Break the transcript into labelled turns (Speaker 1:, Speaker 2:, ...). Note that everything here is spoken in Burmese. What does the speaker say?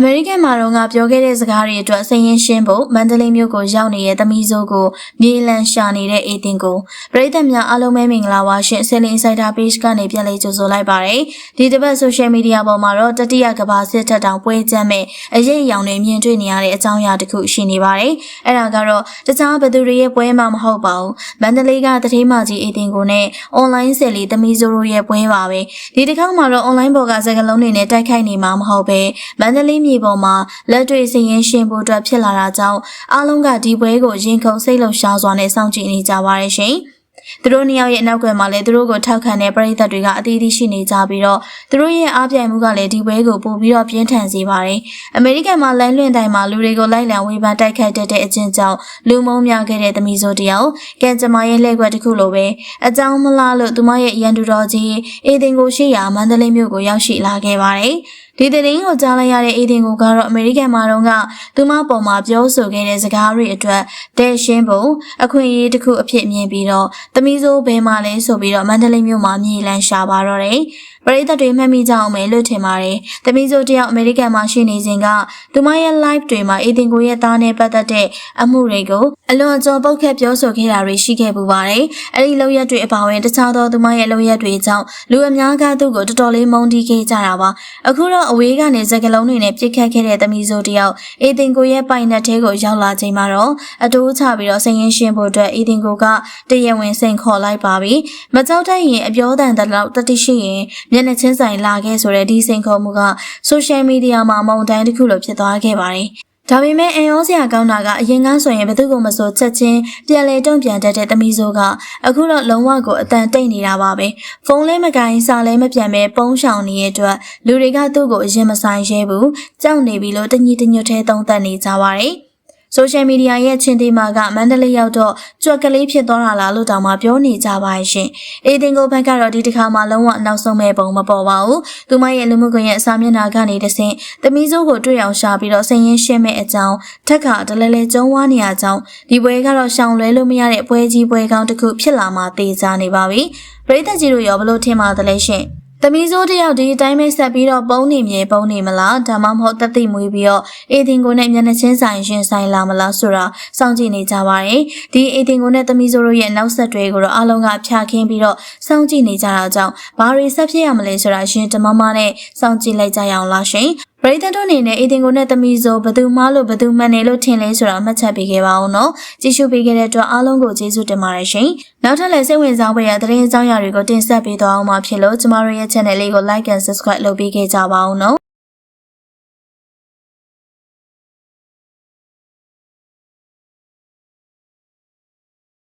Speaker 1: အမေရိကန်မှာတော့ငါပြောခဲ့တဲ့စကားတွေအတွက်စည်ရင်ရှင်းဖို့မန္တလေးမြို့ကိုရောက်နေတဲ့သမီးစိုးကိုမြေလန်ရှာနေတဲ့အေတင်ကိုပရိသတ်များအားလုံးပဲမင်္ဂလာပါရှင်ဆယ်လင်းဆိုင်တာ page ကနေပြန်လည်ကြိုဆိုလိုက်ပါရစေဒီတစ်ပတ် social media ပေါ်မှာတော့တတိယကဘာစစ်ထက်တောင်ပွဲကျမ်းမဲ့အရေးအယောင်တွေမြင်တွေ့နေရတဲ့အကြောင်းအရာတစ်ခုရှိနေပါတယ်အဲ့ဒါကတော့တခြားဘသူတွေရဲ့ပွဲမှမဟုတ်ပါဘူးမန္တလေးကတတိမကြီးအေတင်ကိုနဲ့ online ဆယ်လီသမီးစိုးတို့ရဲ့ပွဲပါပဲဒီတစ်ခါမှာတော့ online ပေါ်ကစကားလုံးတွေနဲ့တိုက်ခိုက်နေမှာမဟုတ်ပဲမန္တလေးမြေပေါ်မှာလက်တွေ့စည်ရင်ရှင်ဖို့အတွက်ဖြစ်လာတာကြောင့်အားလုံးကဒီပွဲကိုရင်ခုန်စိတ်လုံရှားစွာနဲ့စောင့်ကြည့်နေကြပါရရှင်။သူတို့နှစ်ယောက်ရဲ့အနောက်ကွယ်မှာလည်းသူတို့ကိုထောက်ခံတဲ့ပရိသတ်တွေကအသီးသီးရှိနေကြပြီးတော့သူတို့ရဲ့အားပြိုင်မှုကလည်းဒီပွဲကိုပို့ပြီးတော့ပြင်းထန်စေပါတယ်။အမေရိကန်မှာလိုင်းလွှင့်တိုင်းမှာလူတွေကိုလိုက်လံဝေဖန်တိုက်ခိုက်တတ်တဲ့အချင်းကြောင့်လူမုံများခဲ့တဲ့သမီးစိုးတယောက်ကဲကျမရဲ့လှည့်ကွက်တစ်ခုလိုပဲအကြောင်းမလားလို့သူမရဲ့ရန်သူတော်ကြီးအေဒင်ကိုရှိရာမန္တလေးမြို့ကိုရောက်ရှိလာခဲ့ပါတယ်။ ဒီသတင်းကိုကြားလိုက်ရတဲ့အေဒင်ကိုကတော့အမေရိကန်မှာတော့ကသူမပေါ်မှာပြောဆိုခဲ့တဲ့စကားတွေအတွက်တဲ့ရှင်းဖို့အခွင့်အရေးတစ်ခုအဖြစ်မြင်ပြီးတော့သမီးစိုးဘဲမှာလဲဆိုပြီးတော့မန္တလေးမြို့မှာမြေလန်းရှာပါတော့တယ်။ ပရိသတ်တွေမှတ်မိကြအောင်မယ်လို့ထင်ပါတယ်။သမီးစိုးတယောက်အမေရိကန်မှာရှိနေစဉ်ကသူမရဲ့ live တွေမှာအေဒင်ကိုရဲ့သားနဲ့ပတ်သက်တဲ့အမှုတွေကိုအလွန်အကျွံပုတ်ခတ်ပြောဆိုခဲ့တာတွေရှိခဲ့ပူပါတယ်။အဲဒီလောက်ရက်တွေအပါအဝင်တခြားသောသူမရဲ့လောက်ရက်တွေကြောင့်လူအများကသူ့ကိုတော်တော်လေးမုန်းတီးခဲ့ကြတာပါ။အခုတော့အဝေးကနေစကလုံးတွေနဲ့ပြစ်ခတ်ခဲ့တဲ့သမီးစိုးတယောက်အေတင်ကိုရဲ့ပိုင်နက်ထဲကိုရောက်လာချိန်မှာတော့အတိုးချပြီးတော့ဆင်ရင်ရှင်းဖို့အတွက်အေတင်ကိုကတရဝင်စိန်ခေါ်လိုက်ပါပြီ။မကြောက်တတ်ရင်အပြောတန်တဲ့လောက်တတိရှိရင်မျက်နှာချင်းဆိုင်လာခဲ့ဆိုတဲ့ဒီစိန်ခေါ်မှုကဆိုရှယ်မီဒီယာမှာမုံတိုင်းတစ်ခုလိုဖြစ်သွားခဲ့ပါတယ်။ဒါပေမဲ့အန်ရောစရာကောင်းတာကအရင်ကဆိုရင်ဘယ်သူမှမဆိုချက်ချင်းပြန်လေတုံ့ပြန်တတ်တဲ့သမီးစိုးကအခုတော့လုံးဝကိုအတန်တိတ်နေတာပါပဲဖုန်းလဲမကင်စာလဲမပြန်ပဲပုံးရှောင်နေတဲ့အတွက်လူတွေကသူ့ကိုအရင်မဆိုင်ရဲဘူးကြောက်နေပြီလို့တညီတညွတ်ထဲသုံးသပ်နေကြပါတယ် ဆိုရှယ်မီဒီယာရဲ့ချင်းတီမာကမန္တလေးရောက်တော့ကြွက်ကလေးဖြစ်သွားတာလားလို့တောင်မှပြောနေကြပါရှင်။အေတင်ကိုဘက်ကတော့ဒီတစ်ခါမှလုံးဝနောက်ဆုံးမဲ့ပုံမပေါ်ပါဘူး။သူမရဲ့လူမှုကွန်ရက်အစာမျက်နှာကနေတဆင့်သမီးစိုးကိုတွေ့အောင်ရှာပြီးတော့ဆင်ရင်ရှင်းမဲ့အကြောင်းထက်ကတလဲလဲကျုံးဝါနေရကြောင်းဒီပွဲကတော့ရှောင်လွဲလို့မရတဲ့ပွဲကြီးပွဲကောင်းတစ်ခုဖြစ်လာမှတေချာနေပါပြီ။ပရိသတ်ကြီးတို့ရောဘလို့ထင်ပါသလဲရှင်။ သမီးစိုးတယောက်ဒီအတိုင်းပဲဆက်ပြီးတော့ပုံနေမြေပုံနေမလားဒါမှမဟုတ်တက်သိမွေးပြီးတော့အေတင်ကိုနဲ့မျက်နှာချင်းဆိုင်ရှင်ဆိုင်လာမလားဆိုတာစောင့်ကြည့်နေကြပါတယ်ဒီအေတင်ကိုနဲ့သမီးစိုးတို့ရဲ့နောက်ဆက်တွေကိုတော့အားလုံးကဖြာခင်းပြီးတော့စောင့်ကြည့်နေကြတာကြောင့်ဘာတွေဆက်ဖြစ်ရမလဲဆိုတာရှင်တမမနဲ့စောင့်ကြည့်လိုက်ကြရအောင်လားရှင်ပရိသတ်တို့အနေနဲ့အေတင်ကိုနဲ့သမီးစိုးဘသူမှလို့ဘသူမှန်တယ်လို့ထင်လဲဆိုတာမှတ်ချက်ပေးခဲ့ပါအောင်နော်ကြည့်ရှုပေးခဲ့တဲ့အတွက်အားလုံးကိုကျေးဇူးတင်ပါတယ်ရှင်နောက်ထပ်လည်းစိတ်ဝင်စားဖွယ်ရာသတင်းအကြောင်းအရာတွေကိုတင်ဆက်ပေးသွားအောင်မှာဖြစ်လို့ကျမတို့ရဲ့ channel လေးကို like and subscribe လုပ်ပေးခဲ့ကြပါအောင်နော်